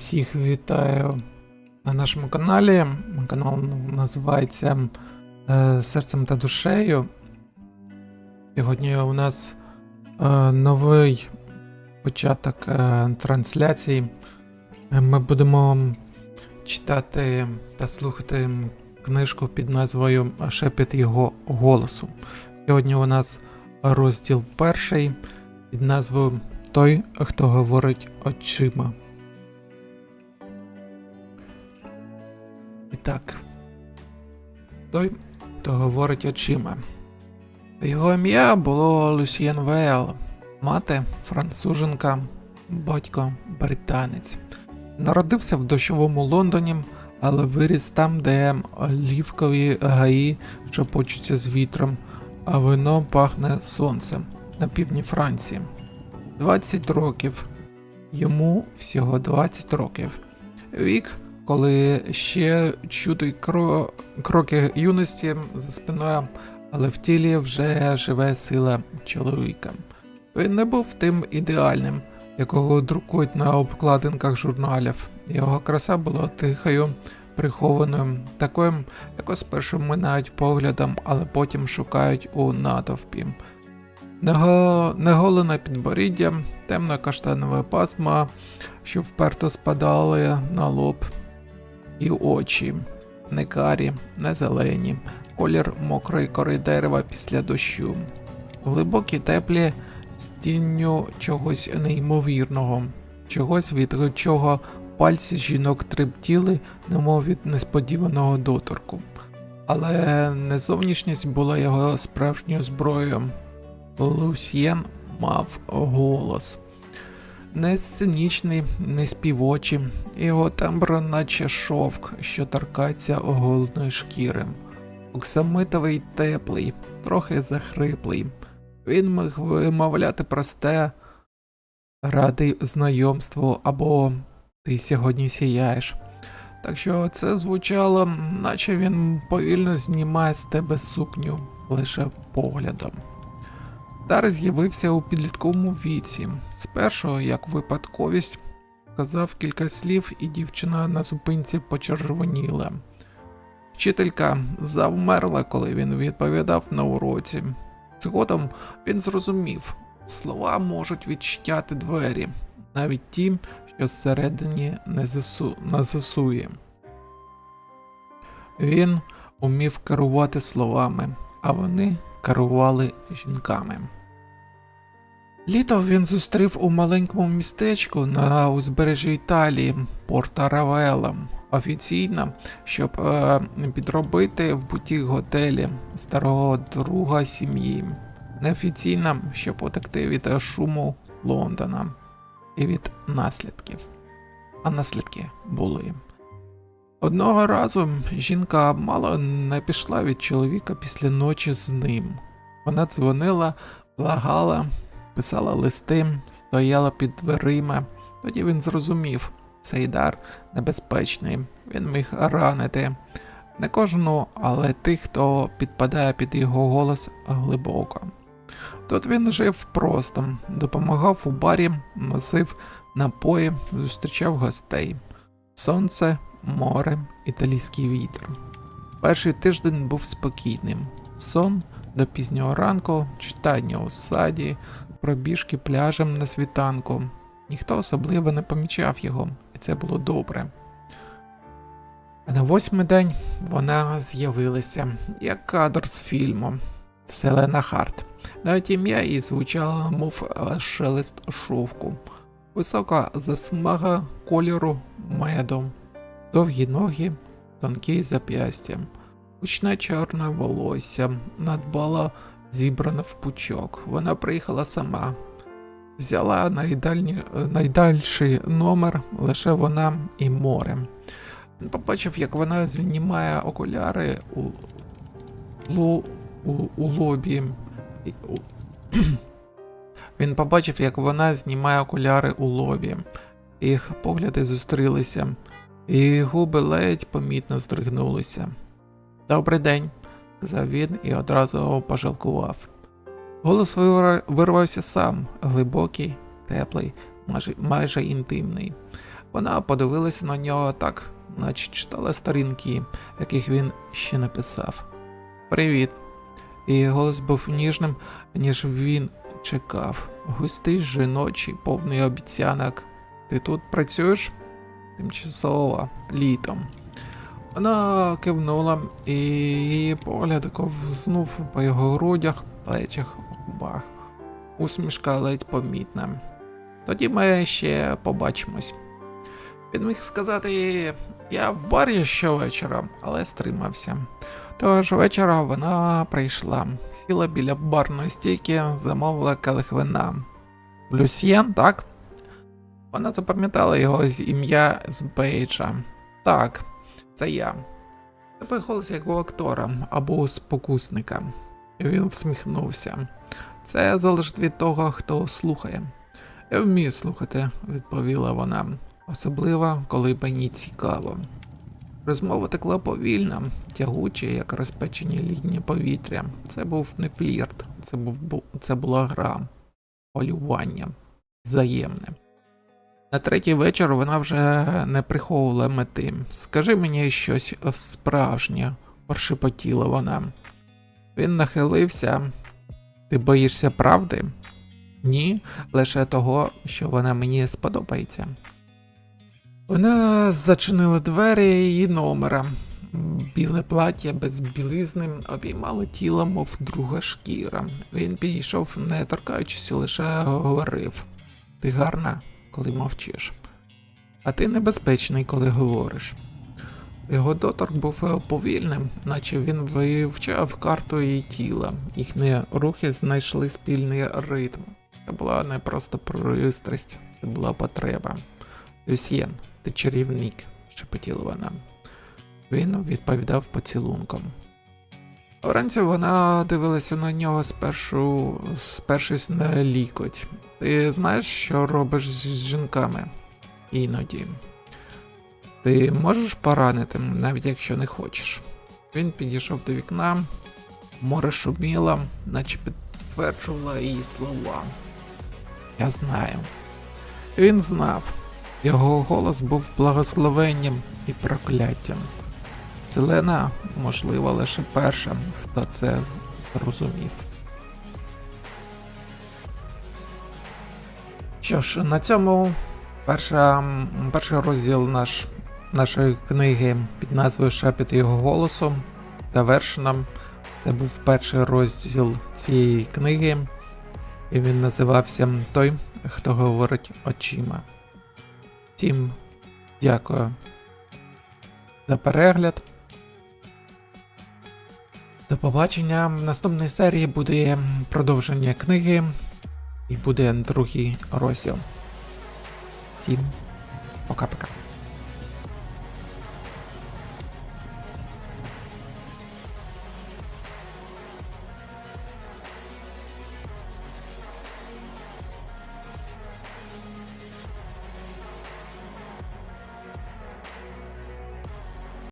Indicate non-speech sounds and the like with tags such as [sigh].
Всіх вітаю на нашому каналі. Канал називається е, Серцем та душею. Сьогодні у нас е, новий початок е, трансляції. Ми будемо читати та слухати книжку під назвою Шепіт його голосу. Сьогодні у нас розділ перший під назвою Той, хто говорить очима. Так. Той, хто говорить очима. Його ім'я було Люсьєн Вейл, мати француженка, батько британець. Народився в дощовому Лондоні, але виріс там, де олівкові гаї шепочуться з вітром, а вино пахне сонцем на півдні Франції. 20 років. Йому всього 20 років. Вік, коли ще чути кро... кроки юності за спиною, але в тілі вже живе сила чоловіка. Він не був тим ідеальним, якого друкують на обкладинках журналів. Його краса була тихою, прихованою, такою, яку спершу минають поглядом, але потім шукають у натовпі. Него... Неголене підборіддя, темна каштанова пасма, що вперто спадали на лоб, і очі, не карі, не зелені, колір мокрої кори дерева після дощу, глибокі теплі з тінню чогось неймовірного, чогось від чого пальці жінок трептіли, немов від несподіваного доторку. Але не зовнішність була його справжньою зброєю. Лусьєн мав голос. Не сценічний, не співочий, його тембр наче шовк, що торкається оголеної шкіри. Оксамитовий теплий, трохи захриплий. Він міг вимовляти просте радий знайомству або ти сьогодні сіяєш. Так що це звучало, наче він повільно знімає з тебе сукню лише поглядом. Дар з'явився у підлітковому віці. Спершу, як випадковість, казав кілька слів, і дівчина на зупинці почервоніла. Вчителька завмерла, коли він відповідав на уроці. Згодом він зрозумів, слова можуть відчиняти двері, навіть ті, що зсередині не, засу... не засує. Він умів керувати словами, а вони керували жінками. Літо він зустрів у маленькому містечку на узбережжі Італії Порта Равела. Офіційно, щоб е, підробити в бутік готелі старого друга сім'ї. Неофіційно, щоб утекти від шуму Лондона і від наслідків. А наслідки були. Одного разу жінка мало не пішла від чоловіка після ночі з ним. Вона дзвонила, благала, писала листи, стояла під дверима. Тоді він зрозумів, цей дар небезпечний, він міг ранити. Не кожну, але тих, хто підпадає під його голос глибоко. Тут він жив просто, допомагав у барі, носив напої, зустрічав гостей. Сонце, море, італійський вітер. Перший тиждень був спокійним. Сон до пізнього ранку, читання у саді, пробіжки пляжем на світанку. Ніхто особливо не помічав його, і це було добре. А на восьмий день вона з'явилася, як кадр з фільму Селена Харт. Навіть ім'я її звучало, мов шелест шовку, висока засмага кольору меду, довгі ноги, тонкі зап'ястя, гучне чорне волосся, надбало зібране в пучок. Вона приїхала сама. Взяла найдальні, найдальший номер, лише вона і море. Побачив, як вона знімає окуляри у, лу, у, у лобі. [clears throat] Він побачив, як вона знімає окуляри у лобі. Їх погляди зустрілися, і губи ледь помітно здригнулися. Добрий день, сказав він і одразу пожалкував. Голос вирвався сам, глибокий, теплий, майже, майже інтимний. Вона подивилася на нього так, наче читала сторінки, яких він ще не писав. Привіт. Її голос був ніжним, ніж він чекав. Густий, жіночий, повний обіцянок. Ти тут працюєш? Тимчасово, літом. Вона кивнула, і її погляд ковзнув по його грудях, плечах, губах. Усмішка ледь помітна. Тоді ми ще побачимось. Він міг сказати, я в барі щовечора, але стримався. Того ж вечора вона прийшла, сіла біля барної стійки, замовила келих вина. Люсьєн, так? Вона запам'ятала його з ім'я з Бейджа. Так, це я. Тебе голос як у актора або спокусника. Він всміхнувся. Це залежить від того, хто слухає. Я вмію слухати, відповіла вона, особливо, коли мені цікаво. Розмова текла повільно, тягуче, як розпечені літнє повітря. Це був не флірт, це, був, це була гра, полювання, взаємне. На третій вечір вона вже не приховувала мети. Скажи мені щось справжнє, прошепотіла вона. Він нахилився. Ти боїшся правди? Ні, лише того, що вона мені сподобається. Вона зачинила двері її номера. Біле плаття без білизни обіймало тіло, мов друга шкіра. Він підійшов, не торкаючись, лише говорив: Ти гарна, коли мовчиш. А ти небезпечний, коли говориш. Його доторк був повільним, наче він вивчав карту її тіла. Їхні рухи знайшли спільний ритм. Це була не просто пристрасть, це була потреба. Люсьєн, ти чарівник, шепотіла вона. Він відповідав поцілунком. Вранці вона дивилася на нього спершу, спершись на лікоть. Ти знаєш, що робиш з жінками? Іноді. Ти можеш поранити, навіть якщо не хочеш. Він підійшов до вікна, море шуміло, наче підтверджувала її слова. Я знаю. Він знав. Його голос був благословенням і прокляттям. Селена, можливо, лише перша, хто це зрозумів. Що ж, на цьому перша, перший розділ наш, нашої книги під назвою Шепіт його голосу завершено. Це був перший розділ цієї книги, і він називався Той, хто говорить очима. Всім дякую за перегляд. Побачення. В наступної серії буде продовження книги і буде другий розділ. Всім пока-пока.